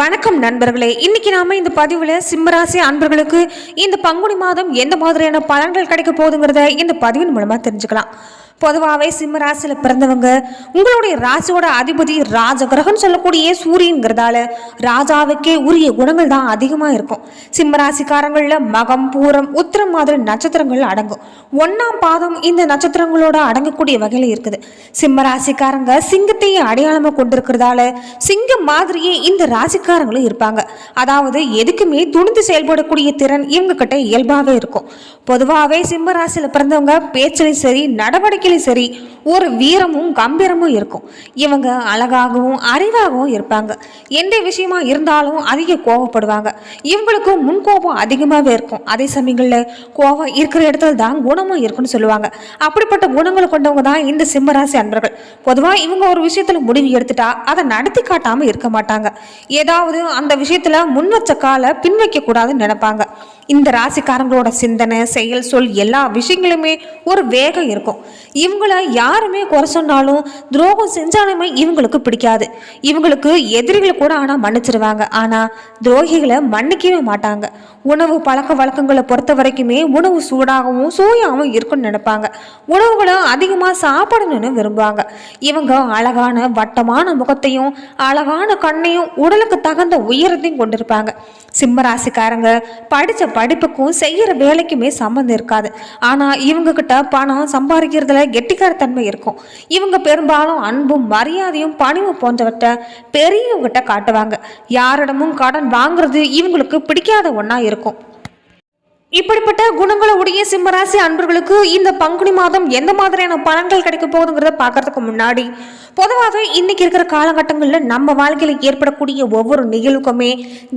வணக்கம் நண்பர்களே. இன்னைக்கு நாம இந்த பதிவுல சிம்மராசி அன்பர்களுக்கு இந்த பங்குனி மாதம் எந்த மாதிரியான பலன்கள் கிடைக்க போகுதுங்கிறத இந்த பதிவின் மூலமா தெரிஞ்சுக்கலாம். பொதுவாகவே சிம்ம ராசியில் பிறந்தவங்க உங்களுடைய ராசியோட அதிபதி ராஜகிரகம்னு சொல்லக்கூடிய சூரியன்கிறதால ராஜாவுக்கே உரிய குணங்கள் தான் அதிகமாக இருக்கும். சிம்ம ராசிக்காரங்களில் மகம் பூரம் உத்திரம் மாதிரி நட்சத்திரங்கள் அடங்கும். ஒன்றாம் பாதம் இந்த நட்சத்திரங்களோட அடங்கக்கூடிய வகையில் இருக்குது. சிம்ம ராசிக்காரங்க சிங்கத்தையே அடையாளமாக கொண்டிருக்கிறதால சிங்கம் மாதிரியே இந்த ராசிக்காரங்களும் இருப்பாங்க. அதாவது எதுக்குமே துணிந்து செயல்படக்கூடிய திறன் இவங்க கிட்ட இயல்பாகவே இருக்கும். பொதுவாகவே சிம்ம ராசியில் பிறந்தவங்க பேச்சிலையும் சரி நடவடிக்கை நடவடிக்கையிலும் சரி ஒரு வீரமும் கம்பீரமும் இருக்கும். இவங்க அழகாகவும் அறிவாகவும் இருப்பாங்க. எந்த விஷயமா இருந்தாலும் அதிக கோவப்படுவாங்க. இவங்களுக்கு முன்கோபம் அதிகமாகவே இருக்கும். அதே சமயங்களில் கோபம் இருக்கிற இடத்துல தான் குணமும் இருக்குன்னு சொல்லுவாங்க. அப்படிப்பட்ட குணங்களை கொண்டவங்க தான் இந்த சிம்மராசி அன்பர்கள். பொதுவாக இவங்க ஒரு விஷயத்தில் முடிவு எடுத்துட்டா அதை நடத்தி காட்டாமல் இருக்க மாட்டாங்க. ஏதாவது அந்த விஷயத்தில் முன் வச்ச காலை பின் வைக்கக்கூடாதுன்னு நினைப்பாங்க. இந்த ராசிக்காரங்களோட சிந்தனை செயல் சொல் எல்லா விஷயங்களுமே ஒரு வேகம் இருக்கும். இவங்கள யாருமே குறை சொன்னாலும் துரோகம் செஞ்சாலுமே இவங்களுக்கு பிடிக்காது. இவங்களுக்கு எதிரிகள் கூட ஆனால் மன்னிச்சிருவாங்க. ஆனால் துரோகிகளை மன்னிக்கவே மாட்டாங்க. உணவு பழக்க வழக்கங்களை பொறுத்த வரைக்குமே உணவு சூடாகவும் சூயாகவும் இருக்குன்னு நினைப்பாங்க. உணவுகளை அதிகமாக சாப்பிடணும்னு விரும்புவாங்க. இவங்க அழகான வட்டமான முகத்தையும் அழகான கண்ணையும் உடலுக்கு தகுந்த உயரத்தையும் கொண்டிருப்பாங்க. சிம்ம ராசிக்காரங்க படித்த படிப்புக்கும் செய்கிற வேலைக்குமே சம்மந்தம் இருக்காது. ஆனால் இவங்கக்கிட்ட பணம் சம்பாதிக்கிறதுல கெட்டிக்காரத்தன்மை இருக்கும். இவங்க பெரும்பாலும் அன்பும் மரியாதையும் பணிவும் போன்றவற்றை பெரியவங்கிட்ட காட்டுவாங்க. யாரிடமும் கடன் வாங்குறது இவங்களுக்கு பிடிக்காத ஒன்றா இருக்கும். இப்படிப்பட்ட குணங்களை உடைய சிம்மராசி அன்பர்களுக்கு இந்த பங்குனி மாதம் எந்த மாதிரியான பலன்கள் கிடைக்க போகுதுங்கிறத பார்க்கறதுக்கு முன்னாடி பொதுவாகவே இன்னைக்கு இருக்கிற காலகட்டங்களில் நம்ம வாழ்க்கையில் ஏற்படக்கூடிய ஒவ்வொரு நிகழ்வுக்குமே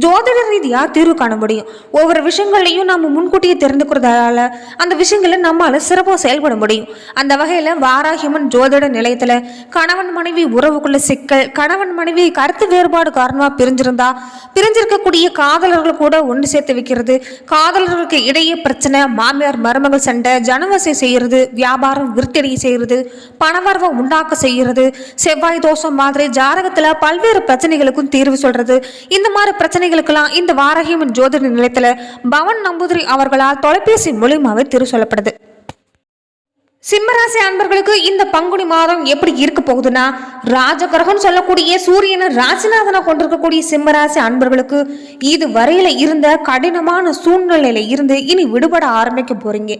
ஜோதிட ரீதியாக தீர்வு காண முடியும். ஒவ்வொரு விஷயங்களையும் நம்ம முன்கூட்டியே தெரிந்துக்கிறதால அந்த விஷயங்களை நம்மளால சிறப்பாக செயல்பட முடியும். அந்த வகையில் வாராகியம்மன் ஜோதிட நிலையத்தில் கணவன் மனைவி உறவுக்குள்ள சிக்கல் கணவன் மனைவி கருத்து வேறுபாடு காரணமாக பிரிஞ்சிருந்தா பிரிஞ்சிருக்கக்கூடிய காதலர்கள் கூட ஒன்று சேர்த்து வைக்கிறது காதலர்களுக்கு இடையே பிரச்சனை மாமியார் மருமகள் சண்டை ஜனவசை செய்யறது வியாபாரம் விருத்தடி செய்யறது பணவரவை உண்டாக்க செய்யறது செவ்வாய் தோஷம் மாதிரி ஜாதகத்துல பல்வேறு பிரச்சனைகளுக்கும் தீர்வு சொல்றது. இந்த மாதிரி பிரச்சனைகளுக்கெல்லாம் இந்த வாரகியம்மன் ஜோதிட நிலையத்துல பவன் நம்பூதிரி அவர்களால் தொலைபேசி மூலியமாவே தீர்வு சொல்லப்படுது. சிம்மராசி அன்பர்களுக்கு இந்த பங்குனி மாதம் எப்படி இருக்க போகுதுன்னா ராஜகிரகம் சொல்லக்கூடிய சூரியனை ராசிநாதனை கொண்டிருக்கக்கூடிய சிம்மராசி அன்பர்களுக்கு இது வரையில இருந்த கடினமான சூழ்நிலையில இருந்து இனி விடுபட ஆரம்பிக்க போறீங்க.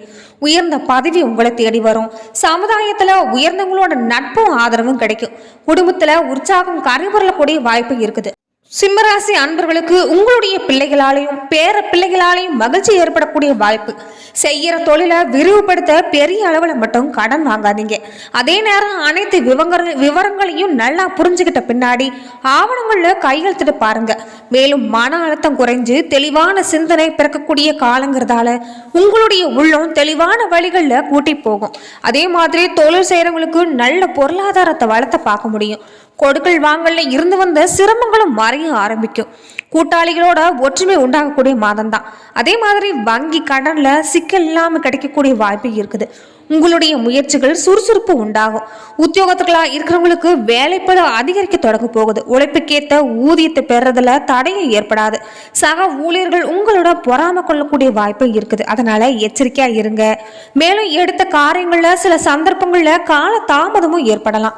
உயர்ந்த பதவி உங்களை தேடி வரும். சமுதாயத்துல உயர்ந்தவங்களோட நட்பும் ஆதரவும் கிடைக்கும். குடும்பத்துல உற்சாகம் கரைபுரலக்கூடிய வாய்ப்பு இருக்குது. சிம்மராசி அன்பர்களுக்கு உங்களுடைய பிள்ளைகளாலையும் பேர பிள்ளைகளாலையும் மகிழ்ச்சி ஏற்படக்கூடிய வாய்ப்பு. செய்யற தொழிலை விரிவுபடுத்த பெரிய அளவில் மட்டும் கடன் வாங்காதீங்க. அதே நேரம் அனைத்து விவரங்கள் விவரங்களையும் நல்லா புரிஞ்சுக்கிட்ட பின்னாடி ஆவணங்களில் கையெழுத்துட்டு பாருங்க. மேலும் மன அழுத்தம் குறைஞ்சு தெளிவான சிந்தனை பிறக்கக்கூடிய காலங்கிறதால உங்களுடைய உள்ளம் தெளிவான வழிகளில் கூட்டி போகும். அதே மாதிரி தொழில் செய்கிறவங்களுக்கு நல்ல பொருளாதாரத்தை வளர்த்த பார்க்க முடியும். கொடுக்கல் வாங்கல்ல இருந்து வந்த சிரமங்களும் மறைய ஆரம்பிக்கும். கூட்டாளிகளோட ஒற்றுமை உண்டாகக்கூடிய மாதம் தான் அதே மாதிரி வங்கி கடன்ல சிக்கல் இல்லாம கிடைக்கக்கூடிய வாய்ப்பு இருக்குது. உங்களுடைய முயற்சிகள் சுறுசுறுப்பு உண்டாகும். உத்தியோகத்துக்களா இருக்கிறவங்களுக்கு வேலைப்பட அதிகரிக்க தொடங்க போகுது. உழைப்புக்கேத்த ஊதியத்தை பெறதுல தடையும் ஏற்படாது. சக ஊழியர்கள் உங்களோட பொறாம கொள்ளக்கூடிய வாய்ப்பு இருக்குது. அதனால எச்சரிக்கையா இருங்க. மேலும் எடுத்த காரியங்கள்ல சில சந்தர்ப்பங்கள்ல கால தாமதமும் ஏற்படலாம்.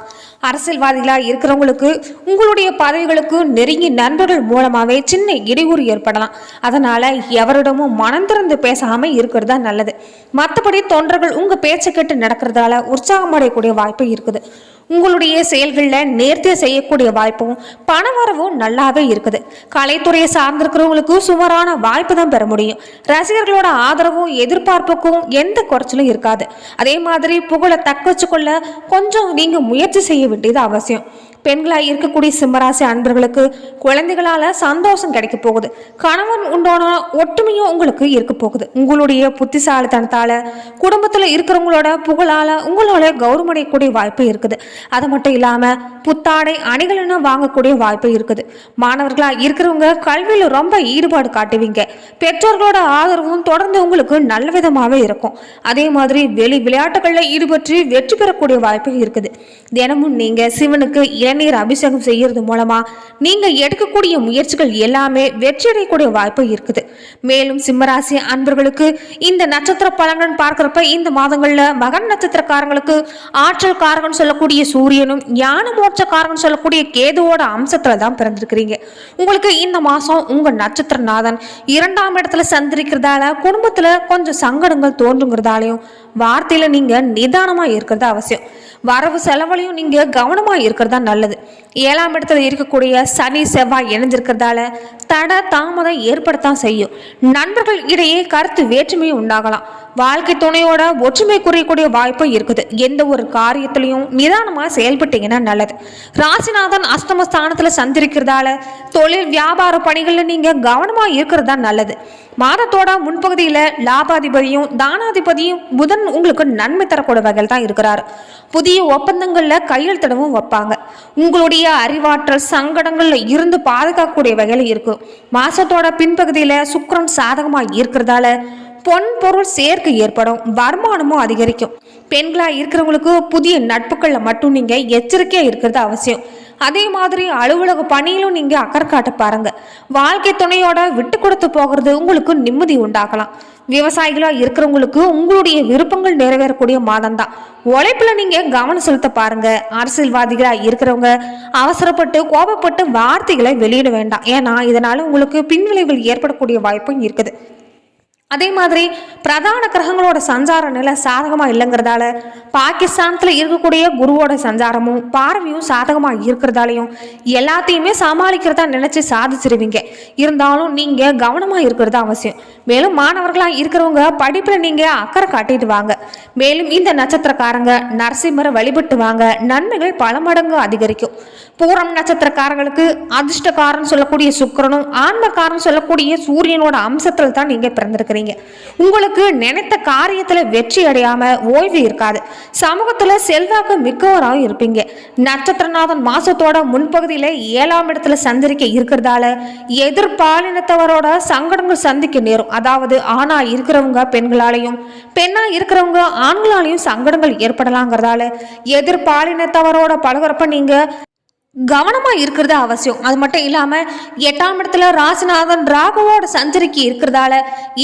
அரசியல்வாதிகளா இருக்கிறவங்களுக்கு உங்களுடைய பதவிகளுக்கு நெருங்கிய நண்பர்கள் மூலமாவே சின்ன இடையூறு ஏற்படலாம். அதனால எவரிடமும் மனம் திறந்து பேசாம இருக்கிறது தான் நல்லது. மற்றபடி தொண்டர்கள் உங்க பேச்சை கேட்டு நடக்கிறதால உற்சாகம் அடையக்கூடிய வாய்ப்பு இருக்குது. உங்களுடைய செயல்களில் நேர்த்தியை செய்யக்கூடிய வாய்ப்பும் பண வரவும் நல்லாவே இருக்குது. கலைத்துறையை சார்ந்திருக்கிறவங்களுக்கு சுமாரான வாய்ப்பு தான் பெற முடியும். ரசிகர்களோட ஆதரவும் எதிர்பார்ப்புக்கும் எந்த குறைச்சலும் இருக்காது. அதே மாதிரி புகழை தக்க வச்சுக்கொள்ள கொஞ்சம் நீங்கள் முயற்சி செய்ய வேண்டியது அவசியம். பெண்களாக இருக்கக்கூடிய சிம்மராசி அன்பர்களுக்கு குழந்தைகளால் சந்தோஷம் கிடைக்க போகுது. கணவன் உண்டான ஒற்றுமையும் உங்களுக்கு இருக்க போகுது. உங்களுடைய புத்திசாலித்தனத்தால் குடும்பத்தில் இருக்கிறவங்களோட புகழால் உங்களோட கௌரவமடையக்கூடிய வாய்ப்பு இருக்குது. அது மட்டும் இல்லாமல் புத்தாடை அணிகள்னு வாங்கக்கூடிய வாய்ப்பு இருக்குது. மாணவர்களாக இருக்கிறவங்க கல்வியில் ரொம்ப ஈடுபாடு காட்டுவீங்க. பெற்றோர்களோட ஆதரவும் தொடர்ந்து உங்களுக்கு நல்ல விதமாகவே இருக்கும். அதே மாதிரி வெளி விளையாட்டுகளில் ஈடுபட்டு வெற்றி பெறக்கூடிய வாய்ப்பு இருக்குது. தினமும் நீங்கள் சிவனுக்கு இளநீர் அபிஷேகம் செய்யறது மூலமா நீங்க எடுக்கக்கூடிய முயற்சிகள் எல்லாமே வெற்றியடையக்கூடிய வாய்ப்பு இருக்குது. மேலும் சிம்மராசி அன்பர்களுக்கு இந்த நட்சத்திர பலன்கள் பார்க்கறப்ப இந்த மாதங்கள்ல மகன் நட்சத்திரக்காரங்களுக்கு ஆற்றல் காரகன் சொல்லக்கூடிய சூரியனும் ஞான மோட்சக்காரகன் சொல்லக்கூடிய கேதுவோட அம்சத்துல தான் பிறந்திருக்கிறீங்க. உங்களுக்கு இந்த மாசம் உங்க நட்சத்திரநாதன் இரண்டாம் இடத்துல சந்திரிக்கிறதால குடும்பத்துல கொஞ்சம் சங்கடங்கள் தோன்றுங்கிறதாலையும் வார்த்தையில நீங்க நிதானமா இருக்கிறது அவசியம். வரவு செலவுலையும் நீங்கள் கவனமாக இருக்கிறது தான் நல்லது. ஏழாம் இடத்துல இருக்கக்கூடிய சனி செவ்வாய் இணைஞ்சிருக்கிறதால தட தாமதம் ஏற்படத்தான் செய்யும். நண்பர்கள் இடையே கருத்து வேற்றுமையும் உண்டாகலாம். வாழ்க்கை துணையோட ஒற்றுமை குறையக்கூடிய வாய்ப்பு இருக்குது. எந்த ஒரு காரியத்திலையும் நிதானமாக செயல்பட்டீங்கன்னா நல்லது. ராசிநாதன் அஷ்டம ஸ்தானத்துல சந்திரிக்கிறதால தொழில் வியாபார பணிகளில் நீங்கள் கவனமாக இருக்கிறது தான் நல்லது. மாதத்தோட முன்பகுதியில் லாபாதிபதியும் தானாதிபதியும் புதன் உங்களுக்கு நன்மை தரக்கூடிய வகையில் தான் இருக்கிறார். புதிய ஒப்பந்தங்களில் கையெழுத்திடவும் வைப்பாங்க. உங்களுடைய அறிவாற்றல் சங்கடங்களில் இருந்து பாதுகாக்கக்கூடிய வகையில் இருக்கும் மாதத்தோட பின்பகுதியில் சுக்கரன் சாதகமாக இருக்கிறதால பொன் பொருள் சேர்க்கை ஏற்படும் வருமானமும் அதிகரிக்கும். பெண்களா இருக்கிறவங்களுக்கு புதிய நட்புகளில் மட்டும் நீங்க எச்சரிக்கையா இருக்கிறது அவசியம். அதே மாதிரி அலுவலக பணியிலும் நீங்க அக்கறை காட்ட பாருங்க. வாழ்க்கை துணையோட விட்டு கொடுத்து போகிறது உங்களுக்கு நிம்மதி உண்டாக்கலாம் விவசாயிகளா இருக்கிறவங்களுக்கு உங்களுடைய விருப்பங்கள் நிறைவேறக்கூடிய மாதம் தான் உழைப்புல நீங்க கவனம் செலுத்த பாருங்க. அரசியல்வாதிகளா இருக்கிறவங்க அவசரப்பட்டு கோபப்பட்டு வார்த்தைகளை வெளியிட வேண்டாம். ஏன்னா இதனால உங்களுக்கு பின்விளைவுகள் ஏற்படக்கூடிய வாய்ப்பும் இருக்குது. அதே மாதிரி பிரதான கிரகங்களோட சஞ்சார நிலை சாதகமாக இல்லைங்கிறதால பாகிஸ்தானத்தில் இருக்கக்கூடிய குருவோட சஞ்சாரமும் பார்வையும் சாதகமாக இருக்கிறதாலையும் எல்லாத்தையுமே சமாளிக்கிறதா நினச்சி சாதிச்சிருவீங்க. இருந்தாலும் நீங்கள் கவனமாக இருக்கிறது அவசியம். மேலும் மாணவர்களாக இருக்கிறவங்க படிப்பில் நீங்கள் அக்கறை காட்டிட்டு வாங்க. மேலும் இந்த நட்சத்திரக்காரங்க நரசிம்மரை வழிபட்டு வாங்க. நன்மைகள் பல மடங்கு அதிகரிக்கும். பூரம் நட்சத்திரக்காரங்களுக்கு அதிர்ஷ்டக்காரன் சொல்லக்கூடிய சுக்கிரனும் ஆன்மக்காரன் சொல்லக்கூடிய சூரியனோட அம்சத்தில் தான் நீங்கள் பிறந்திருக்கிறீங்க. உங்களுக்கு நினைத்த காரியத்தில் வெற்றி அடையாமல் ஓய்வு இருக்காது. சமூகத்தில் செல்வாக்கு மிக்கவராகவும் இருப்பீங்க. நட்சத்திரநாதன் மாசத்தோட முன்பகுதியில் ஏழாம் இடத்துல சந்திரிக்க இருக்கிறதால எதிர்பாலினத்தவரோட சங்கடங்கள் சந்திக்க நேரும். அதாவது ஆணா இருக்கிறவங்க பெண்களாலையும் பெண்ணா இருக்கிறவங்க ஆண்களாலையும் சங்கடங்கள் ஏற்படலாங்கிறதால எதிர்பாலினத்தவரோட பழகிறப்ப நீங்க கவனமாக இருக்கிறது அவசியம். அது மட்டும் இல்லாமல் எட்டாம் இடத்துல ராசிநாதன் ராகுவோட சஞ்சரிக்கு இருக்கிறதால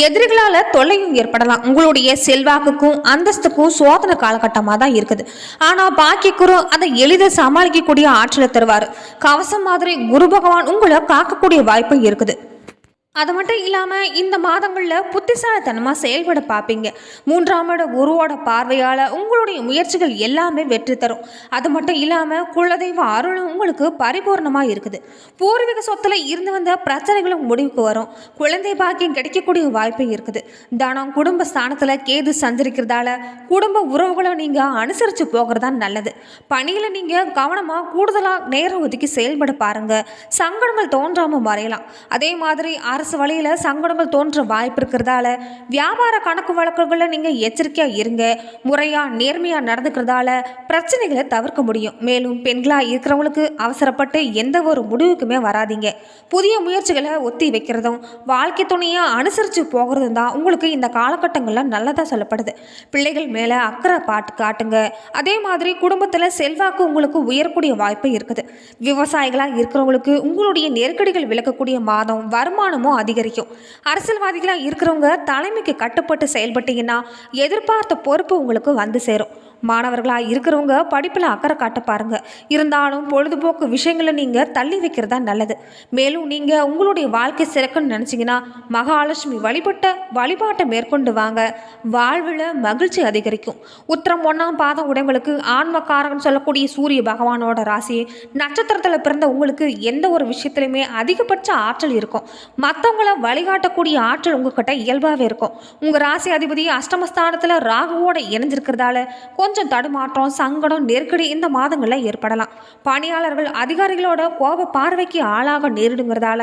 எதிரிகளால் தொல்லையும் ஏற்படலாம். உங்களுடைய செல்வாக்குக்கும் அந்தஸ்துக்கும் சோதனை காலகட்டமாக தான் இருக்குது. ஆனால் பாக்கியக்குரு அதை எளிதாக சமாளிக்கக்கூடிய ஆற்றலை தருவார். கவசம் மாதிரி குரு பகவான் உங்களை காக்கக்கூடிய வாய்ப்பும் இருக்குது. அது மட்டும் இல்லாமல் இந்த மாதங்களில் புத்திசாலித்தனமாக செயல்பட பார்ப்பீங்க. மூன்றாம் குருவோட பார்வையால் உங்களுடைய முயற்சிகள் எல்லாமே வெற்றி தரும். அது மட்டும் இல்லாமல் குலதெய்வ அருளும் உங்களுக்கு பரிபூர்ணமாக இருக்குது. பூர்வீக சொத்தில் இருந்து வந்த பிரச்சனைகளும் முடிவுக்கு வரும். குழந்தை பாக்கியம் கிடைக்கக்கூடிய வாய்ப்பு இருக்குது. தனம் குடும்ப ஸ்தானத்தில் கேது சஞ்சரிக்கிறதால குடும்ப உறவுகளை நீங்கள் அனுசரித்து போகிறதா நல்லது. பணியில் நீங்கள் கவனமாக கூடுதலாக நேரம் ஒதுக்கி செயல்பட பாருங்கள் சங்கடங்கள் தோன்றாமல் வரையலாம் அதே மாதிரி அரசு வழியில் சங்கடங்கள் தோன்ற வாய்ப்பு இருக்கிறதால வியாபார கணக்கு வழக்குகளில் நீங்கள் எச்சரிக்கையாக இருங்க. முறையாக நேர்மையாக நடந்துக்கிறதால பிரச்சனைகளை தவிர்க்க முடியும். மேலும் பெண்களாக இருக்கிறவங்களுக்கு அவசரப்பட்டு எந்த ஒரு முடிவுக்குமே வராதீங்க. புதிய முயற்சிகளை ஒத்தி வைக்கிறதும் வாழ்க்கை துணையாக அனுசரித்து போகிறதும் தான் உங்களுக்கு இந்த காலகட்டங்களில் நல்லதாக சொல்லப்படுது. பிள்ளைகள் மேலே அக்கறை பாட்டு காட்டுங்க. அதே மாதிரி குடும்பத்தில் செல்வாக்கு உங்களுக்கு உயரக்கூடிய வாய்ப்பு இருக்குது. விவசாயிகளாக இருக்கிறவங்களுக்கு உங்களுடைய நெருக்கடிகள் விளக்கக்கூடிய மாதம் வருமானமும் அதிகரிக்கும். அரசியல்வாதிகளாக இருக்கிறவங்க தலைமைக்கு கட்டுப்பட்டு செயல்பட்டீங்கன்னா எதிர்பார்த்த பொறுப்பு உங்களுக்கு வந்து சேரும். மாணவர்களாக இருக்கிறவங்க படிப்பில் அக்கறை காட்ட பாருங்கள் இருந்தாலும் பொழுதுபோக்கு விஷயங்களை நீங்கள் தள்ளி வைக்கிறதா நல்லது. மேலும் நீங்கள் உங்களுடைய வாழ்க்கை சிறக்குன்னு நினச்சிங்கன்னா மகாலட்சுமி வழிபட்ட வழிபாட்டை மேற்கொண்டு வாங்க. வாழ்வில் மகிழ்ச்சி அதிகரிக்கும். உத்தரம் ஒன்றாம் பாதம் உடையவங்களுக்கு ஆன்மக்காரன் சொல்லக்கூடிய சூரிய பகவானோட ராசி நட்சத்திரத்தில் பிறந்த உங்களுக்கு எந்த ஒரு விஷயத்துலையுமே அதிகபட்ச ஆற்றல் இருக்கும். மற்றவங்கள வழிகாட்டக்கூடிய ஆற்றல் உங்ககிட்ட இயல்பாகவே இருக்கும். உங்கள் ராசி அதிபதி அஷ்டமஸ்தானத்தில் ராகுவோட இணைஞ்சிருக்கிறதால கொஞ்சம் தடுமாற்றம் சங்கடம் நெருக்கடி இந்த மாதங்களில் ஏற்படலாம். பணியாளர்கள் அதிகாரிகளோட கோப பார்வைக்கு ஆளாக நேரிடுங்கிறதால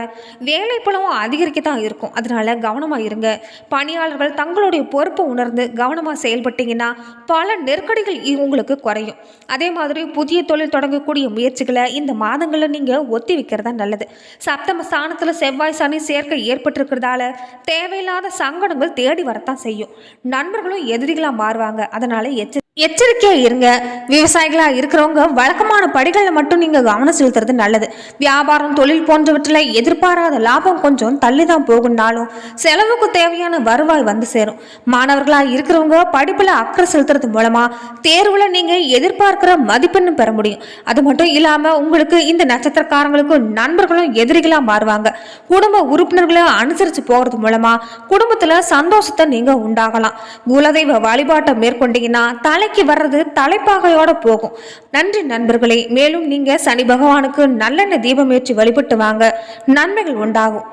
வேலை பளவும் அதிகரிக்க தான் இருக்கும். அதனால கவனமாக இருங்க. பணியாளர்கள் தங்களுடைய பொறுப்பை உணர்ந்து கவனமாக செயல்பட்டீங்கன்னா பல நெருக்கடிகள் உங்களுக்கு குறையும். அதே மாதிரி புதிய தொழில் தொடங்கக்கூடிய முயற்சிகளை இந்த மாதங்களில் நீங்கள் ஒத்தி வைக்கிறதா நல்லது. சப்தம ஸ்தானத்தில் செவ்வாய் சனி சேர்க்கை ஏற்பட்டிருக்கிறதால தேவையில்லாத சங்கடங்கள் தேடி வரத்தான் செய்யும். நண்பர்களும் எதிரிகளாக மாறுவாங்க. அதனால எச்ச எச்சரிக்கையாக இருங்க. விவசாயிகளாக இருக்கிறவங்க வழக்கமான படிகளில் மட்டும் நீங்கள் கவனம் செலுத்துறது நல்லது. வியாபாரம் தொழில் போன்றவற்றில் எதிர்பாராத லாபம் கொஞ்சம் தள்ளி தான் போகும்னாலும் செலவுக்கு தேவையான வருவாய் வந்து சேரும். மாணவர்களாக இருக்கிறவங்க படிப்பில் அக்கறை செலுத்துறது மூலமாக தேர்வில் நீங்கள் எதிர்பார்க்கிற மதிப்பெண்ணும் பெற முடியும். அது மட்டும் இல்லாமல் உங்களுக்கு இந்த நட்சத்திரக்காரங்களுக்கு நண்பர்களும் எதிரிகளாக மாறுவாங்க. குடும்ப உறுப்பினர்களை அனுசரித்து போகிறது மூலமாக குடும்பத்தில் சந்தோஷத்தை நீங்கள் உண்டாகலாம். குலதெய்வ வழிபாட்டை மேற்கொண்டீங்கன்னா தலைக்கு வர்றது தலைப்பாகையோட போகும். நன்றி நண்பர்களே. மேலும் நீங்க சனி பகவானுக்கு நல்லெண்ணெய் தீபம் ஏற்றி வழிபட்டு வாங்க. நன்மைகள் உண்டாகும்.